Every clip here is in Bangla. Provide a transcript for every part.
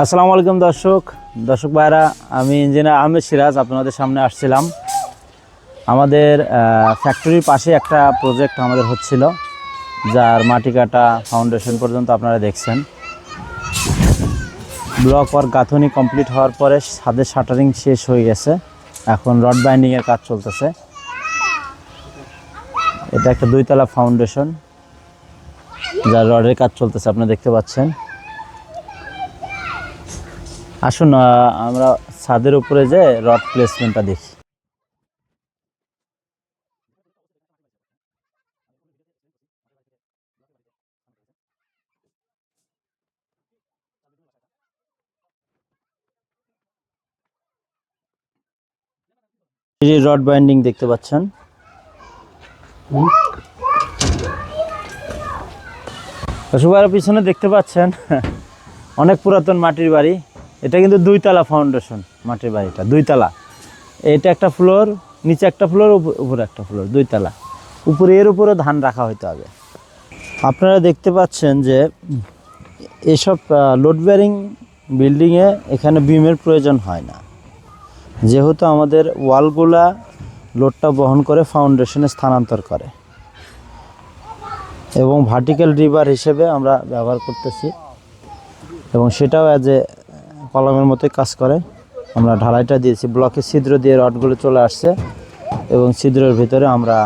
আসসালামু আলাইকুম দর্শক। দর্শক ভাইরা আমি ইঞ্জিনিয়ার আহমেদ সিরাজ, আপনাদের সামনে আসছিলাম। আমাদের ফ্যাক্টরির পাশে একটা প্রজেক্ট আমাদের হচ্ছিল, যার মাটি কাটা ফাউন্ডেশন পর্যন্ত আপনারা দেখছেন। ব্লক ওয়ার্ক গাঁথনি কমপ্লিট হওয়ার পরে ছাদের শাটারিং শেষ হয়ে গেছে। এখন রড বাইন্ডিংয়ের কাজ চলতেছে। এটা একটা দুইতলা ফাউন্ডেশন যার রডের কাজ চলতেছে আপনারা দেখতে পাচ্ছেন। আসুন আমরা ছাদের উপরে যে রড প্লেসমেন্টটা দেখি। রড বাইন্ডিং দেখতে পাচ্ছেন। সুবার পিছনে দেখতে পাচ্ছেন, অনেক পুরাতন মাটির বাড়ি। এটা কিন্তু দুইতলা ফাউন্ডেশন মাটির বাড়িটা, দুইতলা। এটা একটা ফ্লোর নিচে একটা ফ্লোর উপরে একটা ফ্লোর দুইতলা। উপরে, এর উপরে ধান রাখা হইতে হবে। আপনারা দেখতে পাচ্ছেন যে এসব লোড বেয়ারিং বিল্ডিংয়ে এখানে বিমের প্রয়োজন হয় না। যেহেতু আমাদের ওয়ালগুলা লোডটা বহন করে ফাউন্ডেশনে স্থানান্তর করে। এবং ভার্টিক্যাল রিভার হিসেবে আমরা ব্যবহার করতেছি। এবং সেটাও অ্যাজ এ কলমের মতোই কাজ করে। আমরা ঢালাইটা দিয়েছি, ব্লকে ছিদ্র দিয়ে রডগুলো চলে আসছে এবং ছিদ্রের ভিতরে আমরা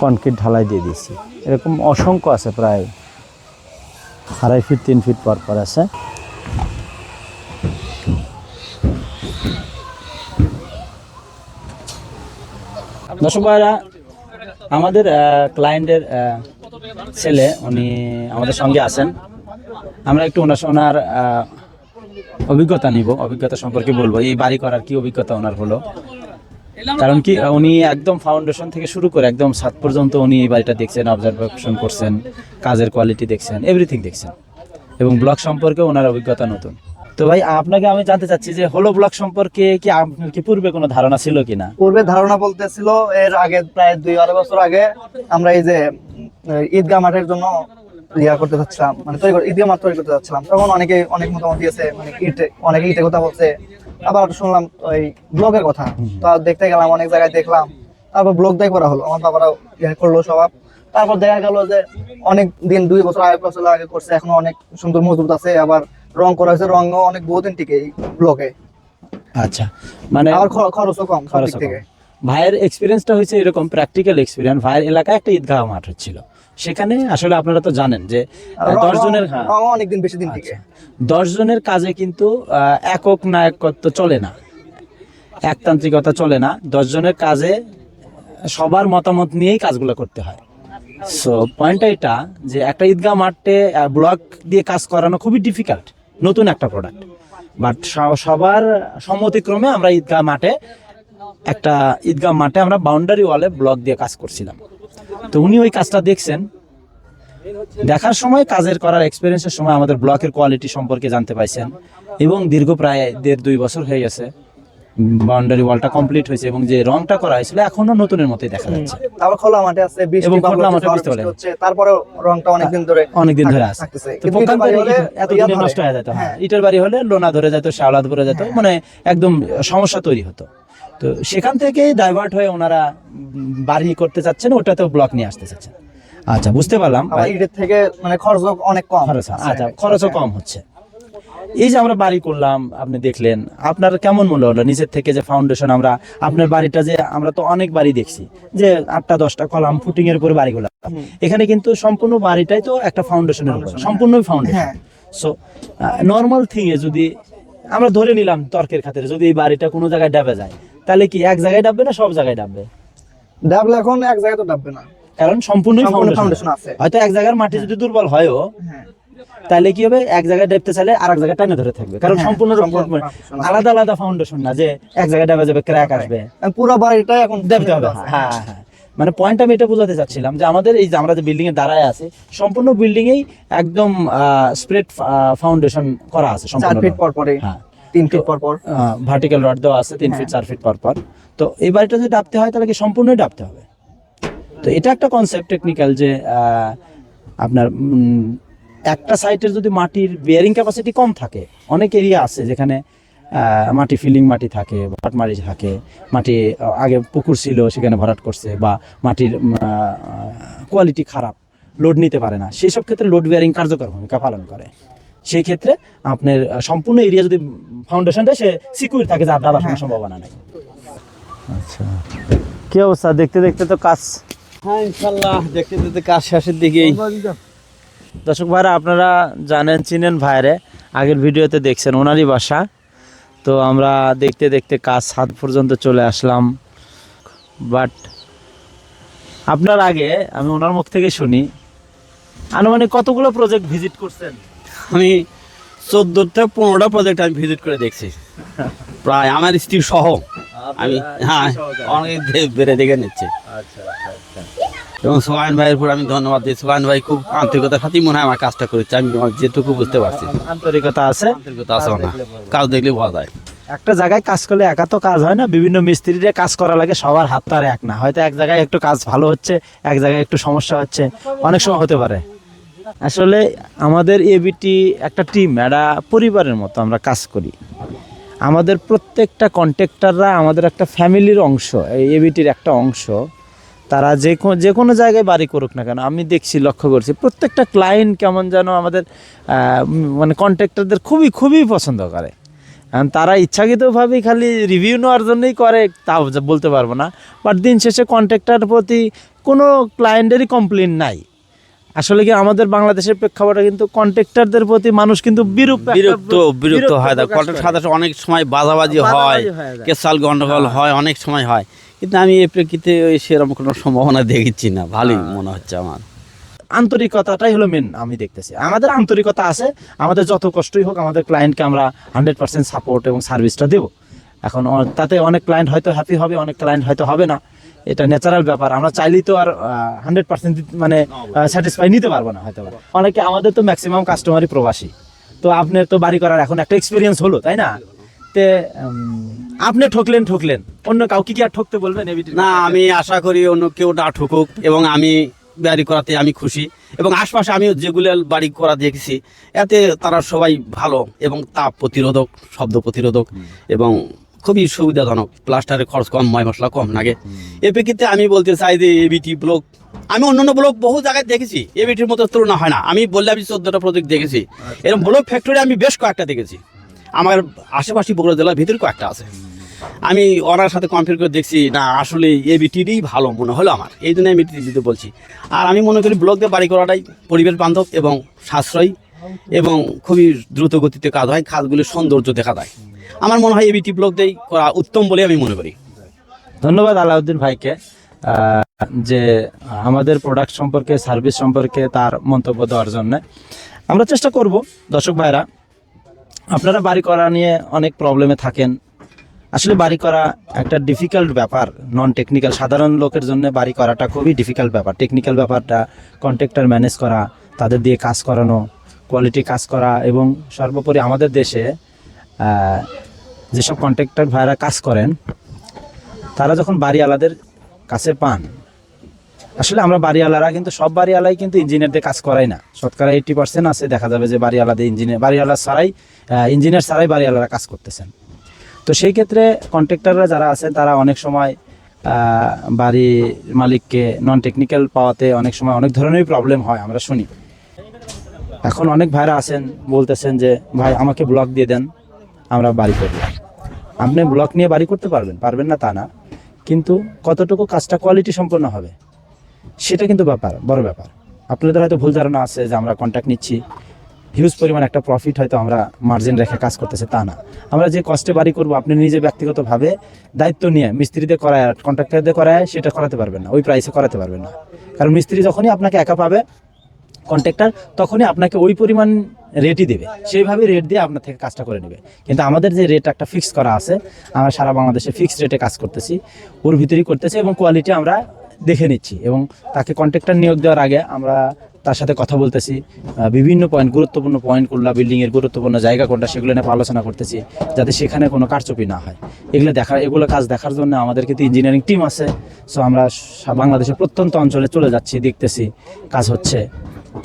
কনক্রিট ঢালাই দিয়ে দিয়েছি। এরকম অসংখ্য আছে, প্রায় আড়াই ফিট, তিন ফিট পর পর আছে। দর্শক ভাইরা, আমাদের ক্লায়েন্টের ছেলে, উনি আমাদের সঙ্গে আছেন। আমরা একটু ওনার অভিজ্ঞতা নিব, অভিজ্ঞতা সম্পর্কে বলব। এই বাড়ি করার কি অভিজ্ঞতা ওনার হলো? কারণ কি, উনি একদম ফাউন্ডেশন থেকে শুরু করে একদম সাত পর্যন্ত উনি এই বাড়িটা দেখছেন অবজারভেশন করছেন, কাজের কোয়ালিটি দেখছেন এভরিথিং দেখছেন। এবং ব্লক সম্পর্কে ওনার অভিজ্ঞতা নতুন। তো ভাই, আপনাকে আমি জানতে চাচ্ছি যে হলো ব্লক সম্পর্কে কি আপনার কি পূর্বে কোনো ধারণা ছিল কিনা? পূর্বে ধারণা বলতেছিল এর আগে প্রায় দুই আড়াই বছর আগে আমরা এই যে ঈদগাহ মাঠের জন্য ইয়া করতে চাচ্ছিলাম মানে তৈরি মাঠ তৈরি করতে চাচ্ছিলাম তখন অনেকে অনেক মতামত দিয়েছে মানে ইটে অনেকে ইটের কথা বলছে। আবার শুনলাম ওই ব্লগের কথা। তো দেখতে গেলাম অনেক জায়গায় দেখলাম। তারপর ব্লগ দায় করা হলো আমার বাবারাও ইয়ে করল তারপর দেখা গেল যে অনেক দিন দুই বছর আড়াই বছর আগে করছে এখনও অনেক সুন্দর মজবুত আছে। আবার রং করা হয়েছে রঙও অনেক বহুদিন টিকে এই ব্লকে আচ্ছা মানে আবার খরচও কম খরচ থেকে। ভাইয়ের এক্সপিরিয়েন্সটা হয়েছে এরকম প্র্যাকটিক্যাল এক্সপিরিয়েন্স ভাইয়ের এলাকায় একটা ঈদগাহ মাঠ হচ্ছিল। সেখানে আসলে আপনারা তো জানেন যে দশ জনের হ্যাঁ। অনেকদিন বেশি দিন টিকে। দশ জনের কাজে কিন্তু একক নায়কত্ব চলে না। একতান্ত্রিকতা চলে না। দশ জনের কাজে সবার মতামত নিয়েই কাজগুলো করতে হয়। সো পয়েন্টটা এটা যে একটা ঈদগাহ মাঠে ব্লক দিয়ে কাজ করানো খুবই ডিফিকাল্ট নতুন একটা প্রোডাক্ট বাট সবার সম্মতিক্রমে আমরা ঈদগাহ মাঠে একটা ঈদগাহ মাঠে আমরা বাউন্ডারি ওয়ালে ব্লক দিয়ে কাজ করছিলাম। তো উনি ওই কাজটা দেখছেন। দেখার সময় কাজের করার এক্সপিরিয়েন্সের সময় আমাদের ব্লকের কোয়ালিটি সম্পর্কে জানতে পাইছেন। এবং দীর্ঘ প্রায় দেড় দুই বছর হয়ে গেছে। বাউন্ডারি ওয়ালটা কমপ্লিট হয়েছে এবং যে রংটা করা হয়েছিল এখনও নতুনের মতোই দেখা যাচ্ছে। তারপর খোলা মাঠে আছে এবং বা খোলা হচ্ছে, মাঠে বৃষ্টি বৃষ্টি হচ্ছে তারপরে রংটা অনেকদিন ধরে অনেকদিন ধরে আছে। তো কিন্তু বাড়ি হলে এত দিনে ধরে। নষ্ট হয়ে যেত। হ্যাঁ হ্যাঁ। ইটের বাড়ি হলে লোনা ধরে যেত শ্যাওলা ধরে যেত মানে একদম সমস্যা তৈরি হতো। তো সেখান থেকে ডাইভার্ট হয়ে ওনারা বাড়ি করতে চাচ্ছেন ওটাতে ব্লক নিয়ে আসতে চাচ্ছেন। আচ্ছা বুঝতে পারলাম। ইটের থেকে মানে খরচ অনেক কম। খরচ আচ্ছা খরচও কম হচ্ছে। এই যে আমরা বাড়ি করলাম আপনি দেখলেন আপনার কেমন মনে হলো নিচের থেকে যে ফাউন্ডেশন আমরা আপনার বাড়িটা যে আমরা তো অনেক বাড়ি দেখছি যে আটটা দশটা কলাম ফুটিং এর উপরে বাড়িগুলো এখানে কিন্তু সম্পূর্ণ বাড়িটাই তো একটা ফাউন্ডেশনের উপর সম্পূর্ণ ফাউন্ডেশন। সো নর্মাল থিং এ যদি আমরা ধরে নিলাম তর্কের খাতিরে যদি এই বাড়িটা কোনো জায়গায় ডাবে যায় তাহলে কি এক জায়গায় ডাববে না সব জায়গায় ডাববে? ডাবলে এখন এক জায়গায় তো ডাববে না। কারণ সম্পূর্ণ ফাউন্ডেশন আছে। হয়তো এক জায়গার মাটি যদি দুর্বল হয়ও হ্যাঁ। তাহলে কি হবে? এক জায়গায় ডাবতে চাইলে আর এক জায়গায় টানে ধরে থাকবে। কারণ হ্যাঁ, সম্পূর্ণ মানে। আলাদা আলাদা ফাউন্ডেশন না যে এক জায়গায় ডাবে যাবে ক্র্যাক আসবে। পুরো বাড়িটা এখন ডাবতে হবে। হ্যাঁ হ্যাঁ মানে পয়েন্ট আমি এটা বোঝাতে চাচ্ছিলাম যে আমাদের এই যে আমরা যে বিল্ডিং এ দাঁড়ায় আছে সম্পূর্ণ বিল্ডিং এই একদম স্প্রেড ফাউন্ডেশন করা আছে সম্পূর্ণ ফিট পর পরে হ্যাঁ। তিন ফিট পর পর। ভার্টিক্যাল রড দেওয়া আছে তিন ফিট চার ফিট পর পর। তো এই বাড়িটা যদি ডাবতে হয় তাহলে কি সম্পূর্ণই ডাবতে হবে? তো এটা একটা কনসেপ্ট টেকনিক্যাল যে আপনার একটা সাইটের যদি মাটির বিয়ারিং ক্যাপাসিটি কম থাকে অনেক এরিয়া আছে যেখানে মাটি ফিলিং মাটি থাকে ভরাট মাটি থাকে মাটি আগে পুকুর ছিল সেখানে ভরাট করছে বা মাটির কোয়ালিটি খারাপ লোড নিতে পারে না। সেই সব ক্ষেত্রে লোড বিয়ারিং কার্যকর ভূমিকা পালন করে। সেই ক্ষেত্রে আপনার সম্পূর্ণ এরিয়া যদি ফাউন্ডেশনটা সে সিকিউর থাকে যে আর দাবার কোনো সম্ভাবনা নাই। আচ্ছা। কি অবস্থা? দেখতে দেখতে তো কাজ হ্যাঁ ইনশাল্লাহ দেখতে দেখতে কাজ শেষের দিকেই। দর্শক ভাইরা আপনারা জানেন চিনেন ভাইরে আগের ভিডিওতে দেখছেন ওনারই বাসা। তো আমরা দেখতে দেখতে কাজ হাত পর্যন্ত চলে আসলাম। বাট আপনার আগে আমি ওনার মুখ থেকে শুনি আনুমানিক কতগুলো প্রজেক্ট ভিজিট করছেন? আমি চোদ্দ থেকে পনেরোটা প্রজেক্ট আমি ভিজিট করে দেখছি। প্রায় আমার স্ত্রী সহ। আমি হ্যাঁ অনেক বেড়ে দেখে নিচ্ছে। আচ্ছা আচ্ছা এবং সোহান ভাইয়ের উপর আমি ধন্যবাদ দিই। সোহান ভাই খুব আন্তরিকতার সাথেই মনে হয় আমার কাজটা করেছে। আমি আমার যেটুকু বুঝতে পারছি। আন্তরিকতা আছে? আন্তরিকতা আছে না কাজ দেখলে বোঝা যায়। একটা জায়গায় কাজ করলে একা তো কাজ হয় না। বিভিন্ন মিস্ত্রিরে কাজ করা লাগে সবার হাত তো আর এক না। হয়তো এক জায়গায় একটু কাজ ভালো হচ্ছে এক জায়গায় একটু সমস্যা হচ্ছে। অনেক সময় হতে পারে। আসলে আমাদের এবিটি একটা টিম একটা পরিবারের মতো আমরা কাজ করি। আমাদের প্রত্যেকটা কন্ট্রাক্টররা আমাদের একটা ফ্যামিলির অংশ, এই এবিটির একটা অংশ। তারা যে কোনো যে কোনো জায়গায় বাড়ি করুক না কেন, আমি দেখছি, লক্ষ্য করছি, প্রত্যেকটা ক্লায়েন্ট কেমন যেন আমাদের মানে কন্ট্রাক্টরদের খুবই খুবই পছন্দ করে। তারা ইচ্ছাকৃতভাবেই খালি রিভিউ নেওয়ার জন্যই করে, তাও বলতে পারব না। বাট দিন শেষে কন্ট্রাক্টর প্রতি কোনো ক্লায়েন্টেরই কমপ্লেন নাই। আসলে কি আমাদের বাংলাদেশের প্রেক্ষাপটে কিন্তু কন্ট্রাক্টরদের প্রতি মানুষ কিন্তু বিরূপ বিরক্ত বিরক্ত হয়। কন্ট্রাক্ট করে। অনেক সময় বাজাবাজি হয় কেসাল গন্ডগোল হয়। অনেক সময় হয়। কিন্তু আমি এই প্রেক্ষিতে ওই সেরকম কোনো সম্ভাবনা দেখছি না। ভালোই মনে হচ্ছে আমার। আন্তরিকতাটাই হলো মেন আমি দেখতেছি। আমাদের আন্তরিকতা আছে আমাদের যত কষ্টই হোক আমাদের ক্লায়েন্টকে আমরা হান্ড্রেড পার্সেন্ট সাপোর্ট এবং সার্ভিসটা দেবো। এখন তাতে অনেক ক্লায়েন্ট হয়তো হ্যাপি হবে অনেক ক্লায়েন্ট হয়তো হবে না। এটা ন্যাচারাল ব্যাপার। আমরা চাইলেই তো আর হান্ড্রেড পার্সেন্ট মানে স্যাটিসফাই নিতে পারব না হয়তো অনেকে আমাদের তো ম্যাক্সিমাম কাস্টমারই প্রবাসী। তো আপনার তো বাড়ি করার এখন একটা এক্সপিরিয়েন্স হলো তাই না? তে আপনি ঠকলেন ঠকলেন। অন্য কাউকে কি আর ঠকতে বলবেন না আমি আশা করি অন্য কেউ না ঠকুক এবং আমি বাড়ি করাতে আমি খুশি। এবং আশপাশে আমি যেগুলো বাড়ি করা দেখেছি এতে তারা সবাই ভালো এবং তাপ প্রতিরোধক শব্দ প্রতিরোধক এবং খুবই সুবিধাজনক। প্লাস্টারের খরচ কম, ময় মশলা কম লাগে। এ প্রেক্ষিতে আমি বলতে চাই যে এবিটি ব্লক, আমি অন্যান্য ব্লক বহু জায়গায় দেখেছি। এবিটির মতো তুলনা হয় না। আমি বললে আমি চোদ্দটা প্রজেক্ট দেখেছি। এরকম ব্লক ফ্যাক্টরি আমি বেশ কয়েকটা দেখেছি। আমার আশেপাশে বগুড়া জেলার ভিতরে কয়েকটা আছে। আমি ওনার সাথে কম্পেয়ার করে দেখছি, না, আসলে এবিটিরই ভালো মনে হলো আমার। এই জন্য আমি দিতে বলছি। আর আমি মনে করি ব্লক দিয়ে বাড়ি করাটাই পরিবেশ বান্ধব এবং সাশ্রয়ী। এবং খুবই দ্রুত গতিতে কাজ হয় কাজগুলি সৌন্দর্য দেখা যায় আমার মনে হয় এবিটি ব্লক দিয়েই করা উত্তম বলে আমি মনে করি। ধন্যবাদ আলাউদ্দিন ভাইকে যে আমাদের প্রোডাক্ট সম্পর্কে সার্ভিস সম্পর্কে তার মন্তব্য দেওয়ার জন্য। আমরা চেষ্টা করব, দর্শক ভাইরা, আপনারা বাড়ি করা নিয়ে অনেক প্রবলেমে থাকেন। আসলে বাড়ি করা একটা ডিফিকাল্ট ব্যাপার নন টেকনিক্যাল সাধারণ লোকের জন্য বাড়ি করাটা খুবই ডিফিকাল্ট ব্যাপার। টেকনিক্যাল ব্যাপারটা কন্ট্রাক্টর ম্যানেজ করা, তাদের দিয়ে কাজ করানো কোয়ালিটি কাজ করা এবং সর্বোপরি আমাদের দেশে যেসব কন্ট্রাক্টর ভাইরা কাজ করেন, তারা যখন বাড়িওয়ালাদের কাছে পান, আসলে আমরা বাড়িওয়ালারা কিন্তু, সব বাড়িওয়ালাই কিন্তু ইঞ্জিনিয়ারদের কাজ করাই না। শতকরা এইটি পার্সেন্ট আছে, দেখা যাবে যে বাড়িওয়ালাদের ইঞ্জিনিয়ার বাড়িওয়ালা ছাড়াই ইঞ্জিনিয়ার ছাড়াই বাড়িওয়ালারা কাজ করতেছেন। তো সেই ক্ষেত্রে কন্ট্রাক্টররা যারা আছেন তারা অনেক সময় বাড়ির মালিককে নন টেকনিক্যাল পাওয়াতে অনেক সময় অনেক ধরনেরই প্রবলেম হয়, আমরা শুনি। এখন অনেক ভাইরা আছেন, বলতেছেন যে, ভাই, আমাকে ব্লক দিয়ে দেন, আমরা বাড়ি করব। আপনি ব্লক নিয়ে বাড়ি করতে পারবেন পারবেন না তা না, কিন্তু কতটুকু কাজটা কোয়ালিটি সম্পন্ন হবে, সেটা কিন্তু ব্যাপার, বড় ব্যাপার। আপনাদের হয়তো ভুল ধারণা আছে যে আমরা কন্ট্যাক্ট নিচ্ছি হিউজ পরিমাণ একটা প্রফিট হয়তো আমরা মার্জিন রেখে কাজ করতেছে, তা না। আমরা যে কষ্টে বাড়ি করব, আপনি নিজে ব্যক্তিগতভাবে দায়িত্ব নিয়ে মিস্ত্রিদের করায় কন্ট্রাক্টরদের করায়, সেটা করাতে পারবেন না, ওই প্রাইসে করাতে পারবেন না। কারণ মিস্ত্রি যখনই আপনাকে একা পাবে কন্ট্রাক্টর তখনই আপনাকে ওই পরিমাণ রেটই দেবে। সেইভাবে রেট দিয়ে আপনার থেকে কাজটা করে নেবে। কিন্তু আমাদের যে রেট একটা ফিক্স করা আছে, আমরা সারা বাংলাদেশে ফিক্সড রেটে কাজ করতেছি। ওর ভিতরেই করতেছি এবং কোয়ালিটি আমরা দেখে নিচ্ছি এবং তাকে কন্ট্রাক্টর নিয়োগ দেওয়ার আগে আমরা তার সাথে কথা বলতেছি। বিভিন্ন পয়েন্ট গুরুত্বপূর্ণ পয়েন্ট কোনটা বিল্ডিংয়ের গুরুত্বপূর্ণ জায়গা কোনটা সেগুলো নিয়ে আলোচনা করতেছি, যাতে সেখানে কোনো কারচুপি না হয়। এগুলো দেখা, এগুলো কাজ দেখার জন্য আমাদের কিন্তু ইঞ্জিনিয়ারিং টিম আছে। সো আমরা বাংলাদেশের প্রত্যন্ত অঞ্চলে চলে যাচ্ছি, দেখতেছি কাজ হচ্ছে।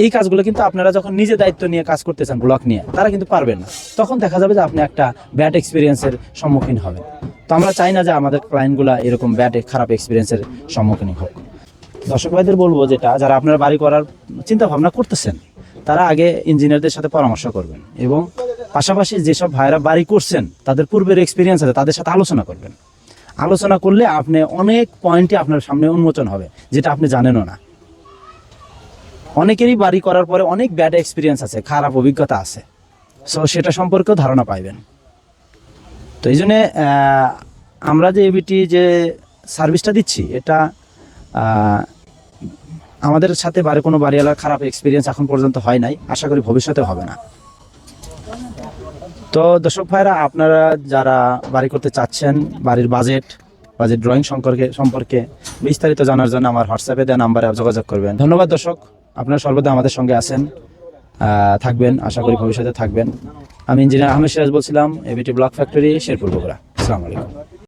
এই কাজগুলো কিন্তু আপনারা যখন নিজে দায়িত্ব নিয়ে কাজ করতেছেন ব্লক নিয়ে, তারা কিন্তু পারবেন না। তখন দেখা যাবে যে আপনি একটা ব্যাড এক্সপিরিয়েন্সের সম্মুখীন হবেন। তো আমরা চাই না যে আমাদের ক্লায়েন্টগুলো এরকম ব্যাড খারাপ এক্সপিরিয়েন্সের সম্মুখীন হোক। দর্শক ভাইদের বলব যেটা, যারা আপনার বাড়ি করার চিন্তা ভাবনা করতেছেন, তারা আগে ইঞ্জিনিয়ারদের সাথে পরামর্শ করবেন এবং পাশাপাশি যেসব ভাইরা বাড়ি করছেন, তাদের পূর্বের এক্সপিরিয়েন্স আছে, তাদের সাথে আলোচনা করবেন। আলোচনা করলে আপনি অনেক পয়েন্টে আপনার সামনে উন্মোচন হবে, যেটা আপনি জানেনও না। অনেকেরই বাড়ি করার পরে অনেক ব্যাড এক্সপিরিয়েন্স আছে, খারাপ অভিজ্ঞতা আছে। সো সেটা সম্পর্কেও ধারণা পাইবেন। তো এই জন্যে আমরা যে এবিটি যে সার্ভিসটা দিচ্ছি, এটা আমাদের সাথে বাড়ি, কোনো বাড়িওয়ালার খারাপ এক্সপিরিয়েন্স এখন পর্যন্ত হয় নাই। আশা করি ভবিষ্যতে হবে না। তো দর্শক ভাইরা, আপনারা যারা বাড়ি করতে চাচ্ছেন, বাড়ির বাজেট বাজেট ড্রয়িং সম্পর্কে সম্পর্কে বিস্তারিত জানার জন্য আমার হোয়াটসঅ্যাপে দেওয়া নাম্বারে যোগাযোগ করবেন। ধন্যবাদ দর্শক। আপনারা সর্বদা আমাদের সঙ্গে আছেন থাকবেন, আশা করি ভবিষ্যতে থাকবেন। আমি ইঞ্জিনিয়ার আহমেদ সিরাজ বলছিলাম, ABT block factory, Sherpur Bogura. আসসালামু আলাইকুম।